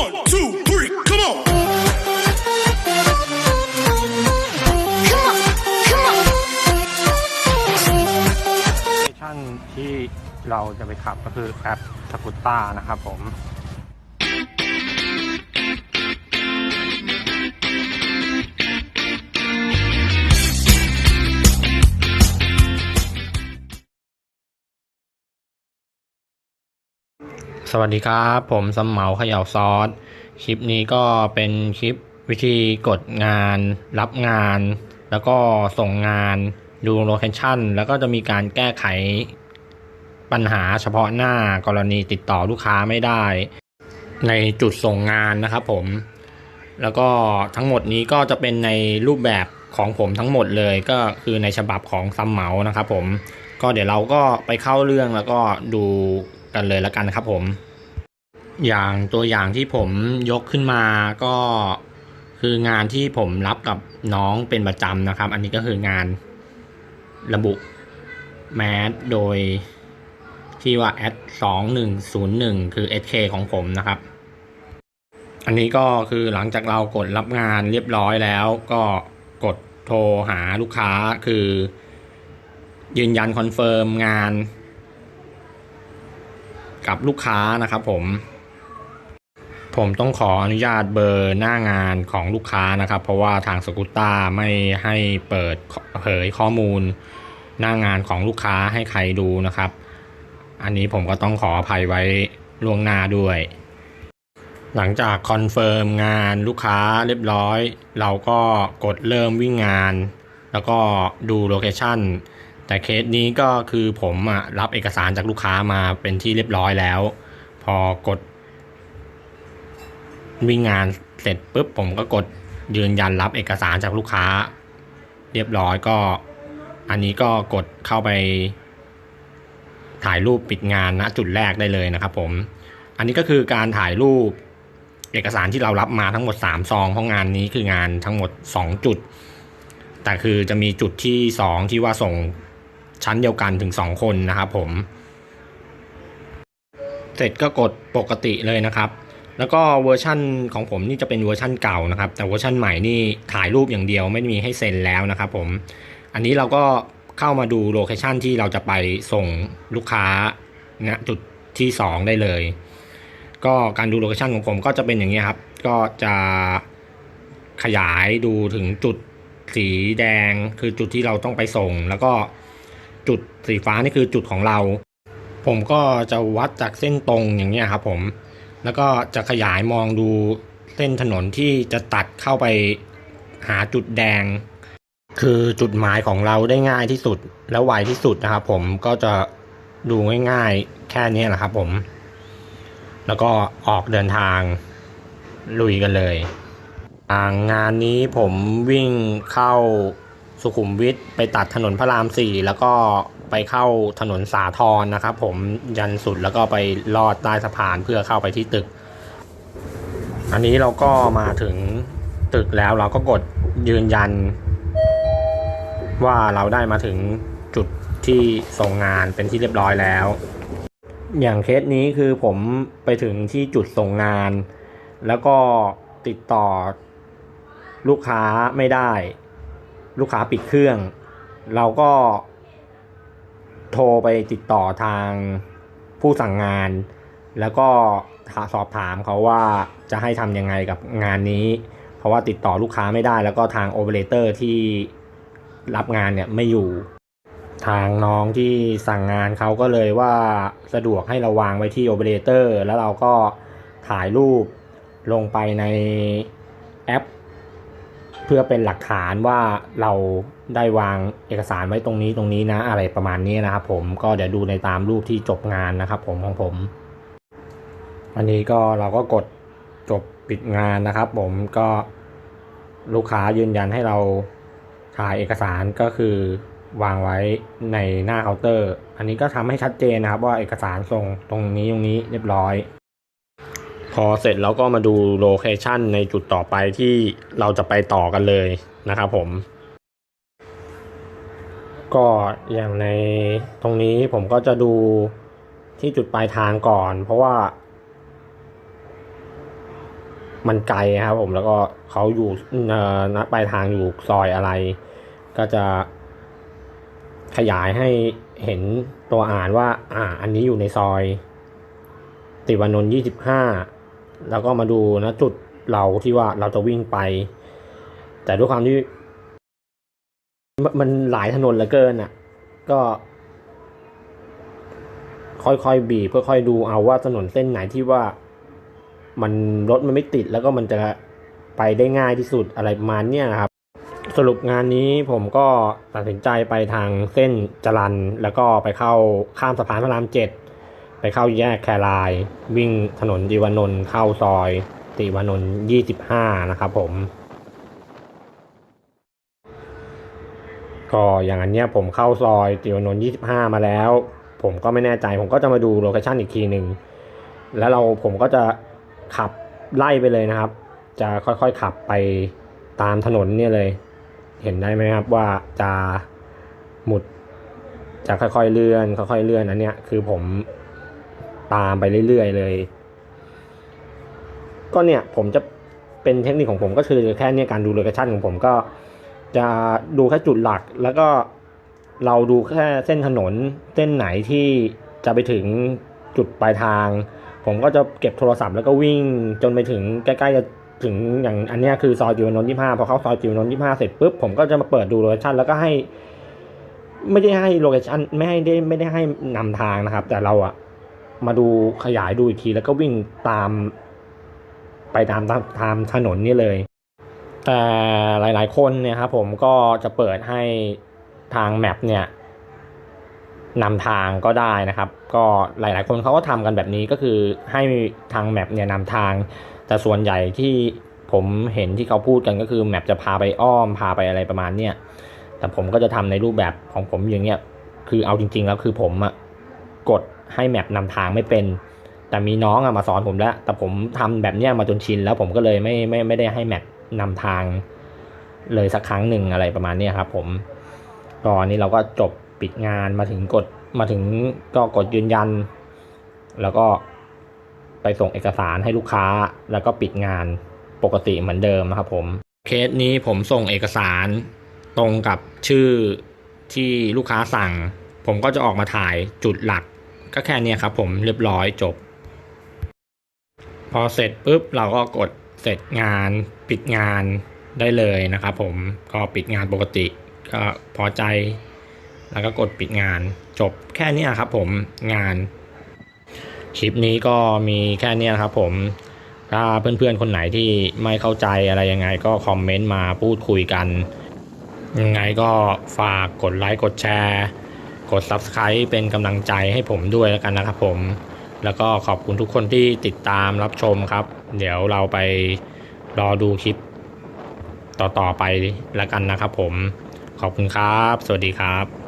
One, two, three, come on. Come on, come on. ชั่นที่เราจะไปขับก็คือแอปสกูตต้านะครับผม สวัสดีครับ ผมสมเหมาเขย่าซอสคลิปนี้ก็เป็นคลิปวิธีกดงาน รับงาน แล้วก็ส่งงานดูโลเคชั่นแล้วก็จะมีการแก้ไขปัญหาเฉพาะหน้ากรณีติดต่อลูกค้าไม่ได้ ในจุดส่งงานนะครับผม แล้วก็ทั้งหมดนี้ก็จะเป็นในรูปแบบของผมทั้งหมดเลยก็คือในฉบับของซัมเหมานะครับผมก็เดี๋ยวเราก็ไปเข้าเรื่องแล้วก็ดู กันเลยล้วกันครับผม อย่างตัวอย่างที่ผมยกขึ้นมาก็คืองานที่ผมรับกับน้องเป็นประจำนะครับ อันนี้ก็คืองานระบุแมสโดยที่ว่า a d 2101 คือ SK ของผมนะครับ อันนี้ก็คือหลังจากเรากดรับงานเรียบร้อยแล้ว ก็กดโทรหาลูกค้าคือ ยืนยันคอนเฟิร์มงาน กับลูกค้านะครับผม ผมต้องขออนุญาตเบอร์หน้างานของลูกค้านะครับ เพราะว่าทางสกูตต้าไม่ให้เปิดเผยข้อมูลหน้างานของลูกค้าให้ใครดูนะครับ อันนี้ผมก็ต้องขออภัยไว้ล่วงหน้าด้วย หลังจากคอนเฟิร์มงานลูกค้าเรียบร้อย เราก็กดเริ่มวิ่งงาน แล้วก็ดูโลเคชั่น แต่เคสนี้ก็คือผมอะรับเอกสารจากลูกค้ามาเป็นที่เรียบร้อยแล้ว พอกด วิ่งงานเสร็จปุ๊บผมก็กดยืนยันรับเอกสารจากลูกค้า เรียบร้อยก็ อันนี้ก็กดเข้าไป ถ่ายรูปปิดงานณจุดแรกได้เลยนะครับผม อันนี้ก็คือการถ่ายรูปเอกสารที่เรารับมาทั้งหมด 3 ซองเพราะงานนี้คืองานทั้งหมด 2 จุด แต่คือจะมีจุดที่ 2 ที่ว่าส่ง ชั้นเดียวกันถึง 2 คนนะครับผม เสร็จก็กดปกติเลยนะครับ แล้วก็เวอร์ชั่นของผมนี่จะเป็นเวอร์ชั่นเก่านะครับ แต่เวอร์ชั่นใหม่นี่ถ่ายรูปอย่างเดียวไม่มีให้เซ็นแล้วนะครับผมอันนี้เราก็เข้ามาดูโลเคชันที่เราจะไปส่งลูกค้าณจุดที่ 2 ได้เลย ก็การดูโลเคชันของผมก็จะเป็นอย่างนี้ครับ ก็จะขยายดูถึงจุดสีแดงคือจุดที่เราต้องไปส่ง แล้วก็ จุดสีฟ้านี่คือจุดของเรา ผมก็จะวัดจากเส้นตรงอย่างเงี้ยครับผมแล้วก็จะขยายมองดูเส้นถนนที่จะตัดเข้าไปหาจุดแดง คือจุดหมายของเราได้ง่ายที่สุดและไวที่สุดนะครับผมก็จะดูง่ายๆแค่นี้แหละครับผม แล้วก็ออกเดินทางลุยกันเลย งานนี้ผมวิ่งเข้า สุขุมวิทไปตัดถนนพระรามสี่แล้วก็ไปเข้าถนนสาทรนะครับ ผมยันสุดแล้วก็ไปลอดใต้สะพานเพื่อเข้าไปที่ตึก อันนี้เราก็มาถึงตึกแล้วเราก็กดยืนยัน ว่าเราได้มาถึงจุดที่ส่งงานเป็นที่เรียบร้อยแล้ว อย่างเคสนี้คือผมไปถึงที่จุดส่งงาน แล้วก็ติดต่อลูกค้าไม่ได้ ลูกค้าปิดเครื่อง เราก็โทรไปติดต่อทางผู้สั่งงาน แล้วก็สอบถามเขาว่าจะให้ทำยังไงกับงานนี้ เพราะว่าติดต่อลูกค้าไม่ได้ แล้วก็ทางโอเปอเรเตอร์ที่รับงานเนี่ยไม่อยู่ ทางน้องที่สั่งงานเขาก็เลยว่าสะดวกให้เราวางไว้ที่โอเปอเรเตอร์แล้วเราก็ถ่ายรูปลงไปในแอป เพื่อเป็นหลักฐานว่าเราได้วางเอกสารไว้ตรงนี้ตรงนี้นะ อะไรประมาณนี้นะครับผมก็เดี๋ยวดูในตามรูปที่จบงานนะครับ ผมของผม อันนี้ก็เราก็กดจบปิดงานนะครับ ผมก็ลูกค้ายืนยันให้เราถ่ายเอกสารก็คือวางไว้ในหน้าเคาน์เตอร์ อันนี้ก็ทำให้ชัดเจนนะครับ ว่าเอกสารส่งตรงนี้ตรงนี้เรียบร้อย พอเสร็จเราก็มาดูโลเคชันในจุดต่อไปที่เราจะไปต่อกันเลยนะครับผม ก็อย่างในตรงนี้ผมก็จะดูที่จุดปลายทางก่อน เพราะว่า มันไกลครับผมแล้วก็เขาอยู่เอ่อณปลายทางอยู่ซอยอะไร ก็จะขยายให้เห็นตัวอ่านว่า อ่า อันนี้อยู่ในซอย ติวานนท์ยี่สิบห้า แล้วก็มาดูนะจุดเราที่ว่าเราจะวิ่งไป แต่ด้วยความที่ มันหลายถนนเหลือเกินอะ ก็ ค่อยๆบีบค่อยๆดูเอาว่าถนนเส้นไหนที่ว่า มันรถมันไม่ติดแล้วก็มันจะไปได้ง่ายที่สุดอะไรประมาณเนี้ยครับ สรุปงานนี้ผมก็ตัดสินใจไปทางเส้นจรันแล้วก็ไปเข้าข้ามสะพานพระรามเจ็ด ไปเข้าแยกแคราย วิ่งถนนติวานนท์เข้าซอย ติวานนท์ยี่สิบห้านะครับผม ก็อย่างอันเนี้ยผมเข้าซอยติวานนท์ยี่สิบห้ามาแล้ว ผมก็ไม่แน่ใจ ผมก็จะมาดูโลเคชั่นอีกทีหนึ่งแล้วเราผมก็จะขับไล่ไปเลยนะครับ จะค่อยๆขับไปตามถนนเนี่ยเลย เห็นได้ไหมครับว่าจะหมุดจะค่อยๆเลื่อนค่อยๆเลื่อนอันเนี้ยคือผม ตามไปเรื่อยๆเลย ก็เนี่ยผมจะเป็นเทคนิคของผมก็คือแค่เนี้ยการดูโลเคชันของผมก็จะดูแค่จุดหลักแล้วก็เราดูแค่เส้นถนนเส้นไหนที่จะไปถึงจุดปลายทาง ผมก็จะเก็บโทรศัพท์แล้วก็วิ่งจนไปถึงใกล้ๆจะถึงอย่างอันนี้คือซอยจิวนนท์ยี่ห้าพอเข้าซอยจิวนนท์ยี่ห้าเสร็จปุ๊บผมก็จะมาเปิดดูโลเคชันแล้วก็ให้ ไม่ได้ให้โลเคชันไม่ให้ได้ไม่ได้ให้นำทางนะครับ แต่เราอะ มาดูขยายดูอีกที แล้วก็วิ่งตามไปตามตามตามถนนนี่เลย แต่หลาย ๆ คนเนี่ยครับผมก็จะเปิดให้ทางแมปเนี่ยนำทางก็ได้นะครับ ก็หลาย ๆ คนเขาก็ทำกันแบบนี้ก็คือให้ทางแมปเนี่ยนำทาง แต่ส่วนใหญ่ที่ผมเห็นที่เขาพูดกันก็คือแมปจะพาไปอ้อมพาไปอะไรประมาณเนี้ยแต่ผมก็จะทำในรูปแบบของผมอย่างเงี้ยคือเอาจริง ๆ แล้วคือผมอะกด ให้แมปนำทางไม่เป็น แต่มีน้องอะมาสอนผมแล้ว แต่ผมทำแบบเนี้ยมาจนชินแล้วผมก็เลยไม่ไม่ไม่ได้ให้แมปนำทางเลยสักครั้งหนึ่งอะไรประมาณนี้ครับผมก็อันนี้เราก็จบปิดงานมาถึงกดมาถึงก็กดยืนยัน แล้วก็ไปส่งเอกสารให้ลูกค้า แล้วก็ปิดงานปกติเหมือนเดิมนะครับผมเคสนี้ผมส่งเอกสารตรงกับชื่อที่ลูกค้าสั่ง ผมก็จะออกมาถ่ายจุดหลัก ก็แค่นี้ครับผมเรียบร้อยจบ พอเสร็จปุ๊บเราก็กดเสร็จงานปิดงานได้เลยนะครับผมก็ปิดงานปกติ ก็พอใจ แล้วก็กดปิดงานจบแค่นี้ครับผมงานคลิปนี้ก็มีแค่นี้ครับผมถ้าเพื่อนๆ คนไหนที่ไม่เข้าใจอะไรยังไงก็คอมเมนต์มาพูดคุยกัน ยังไงก็ฝากกดไลค์กดแชร์ กด Subscribe เป็นกำลังใจให้ผมด้วยแล้วกันนะครับผม แล้วก็ขอบคุณทุกคนที่ติดตามรับชมครับ เดี๋ยวเราไปรอดูคลิปต่อๆไปแล้วกันนะครับผม ขอบคุณครับ สวัสดีครับ